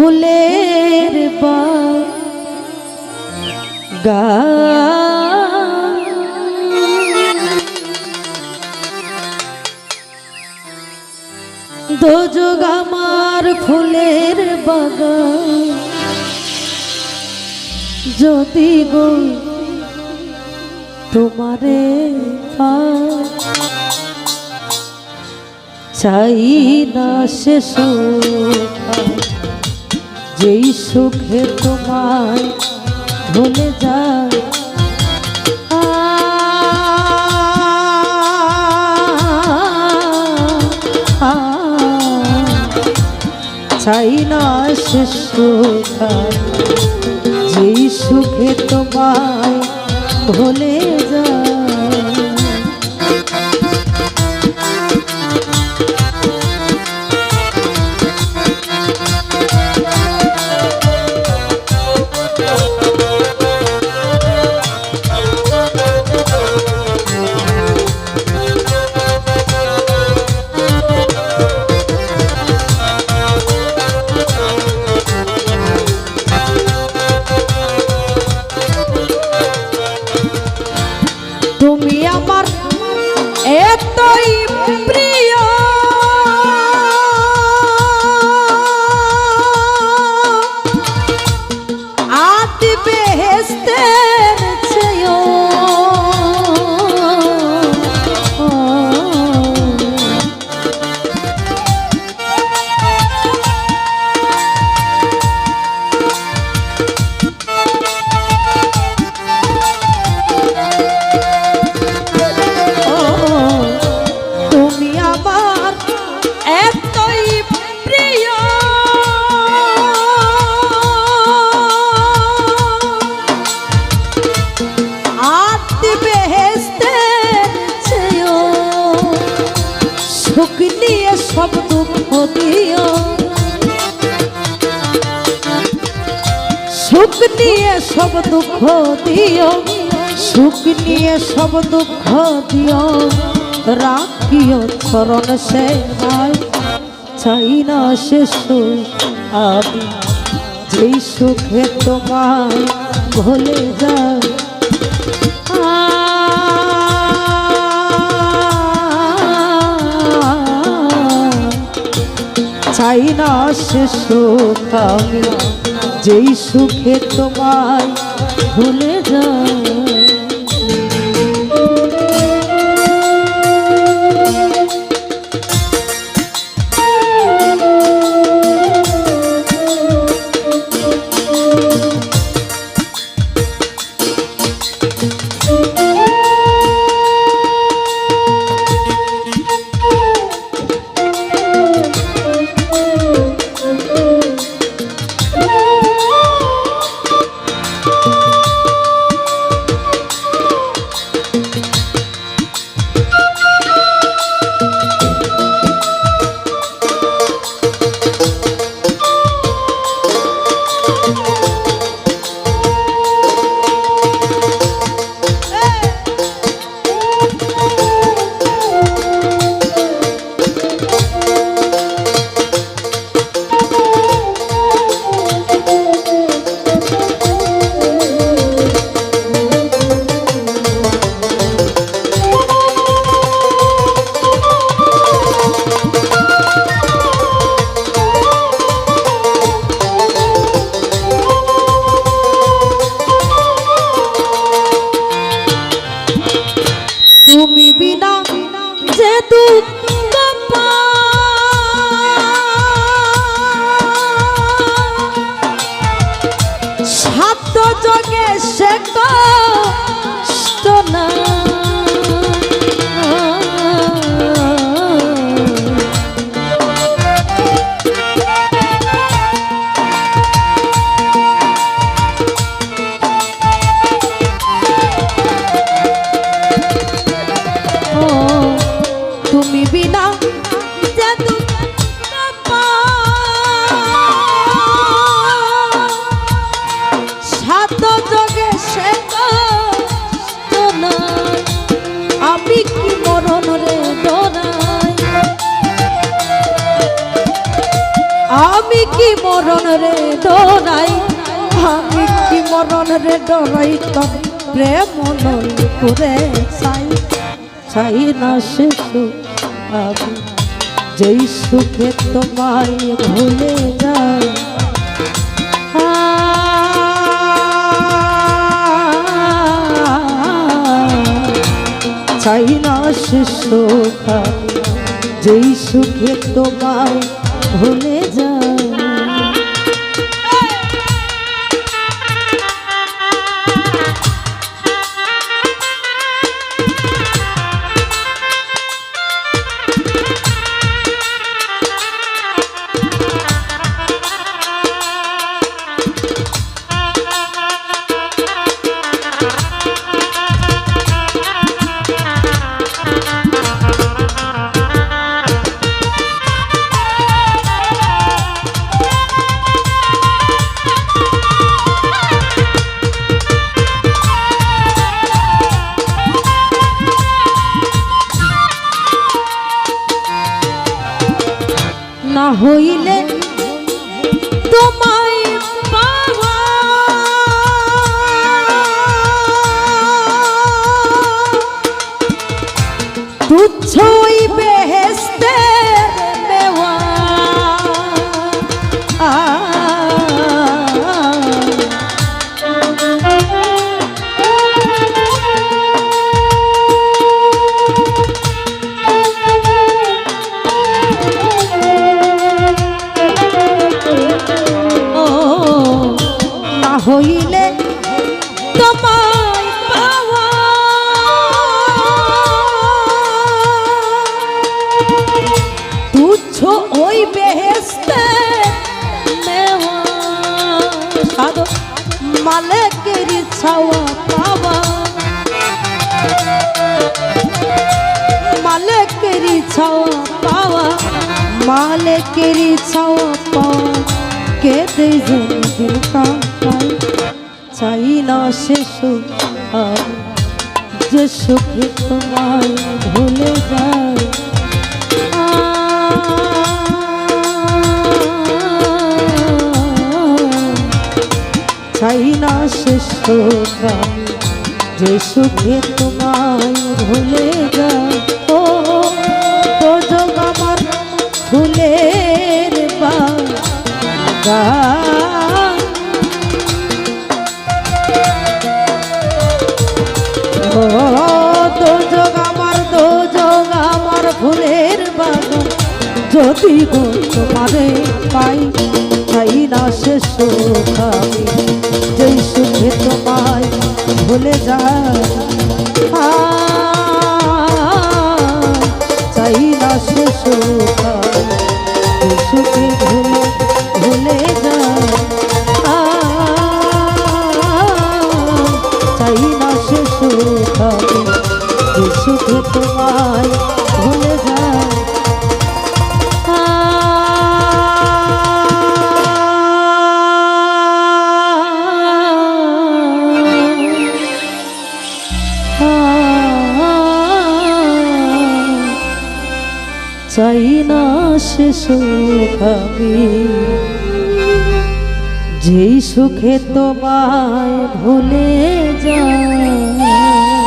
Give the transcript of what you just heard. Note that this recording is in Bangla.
ফুলের গা। দোজগ আমার ফুলের বাগান। যদি গো তোমারে চাই না সে সুখ। যেই সুখে তোমায় ভুলে যায় চাই না সে সুখ যেই সুখে তোমায় ভুলে সব দুঃখ দিও। সুখ নিয়ে সব দুঃখ দিও। সুখ নিয়ে সব দুঃখ দিও। রাখিও চরণ সে নাই চাই না সে সুখ যেই সুখে তোমায় ভুলে যায় চাই না সে সুখ যেই সুখে তোমায় ভুলে যায় সাত যোগে সে কষ্ট না। আমি কি মরণ রে ডরাই আমি কি মরণ রে ডরাই তো প্রেম করে চাই। চাই না সে আমি। যেই সুখে তোমায় ভুলে যায় হ্যাঁ চাই না সে যেই সুখে তোমায় ভুলে হইলে তোমায় পাওয়া। বেহেস্তে ছাওয়া পাওয়া মালেকের ছাওয়া পাওয়া, মালেকের ছাওয়া পাওয়া। কে দেই দিল কাটাই চাই না সে সুখ আর যে সুখে তোমায় ভুলে যায়। চাই না সে সুখ আমি যে সুখে তোমায় ভুলে যায় ও প্রযোগ আমার ফুলের ও দোজগ আমার দোজগ আমার ফুলের বাগান। যদি গো তোমারে পাই, চাই না সে সুখ ভুলে যায়। চাই না সে সে সুখ যেই সুখে তোমায় ভুলে যায়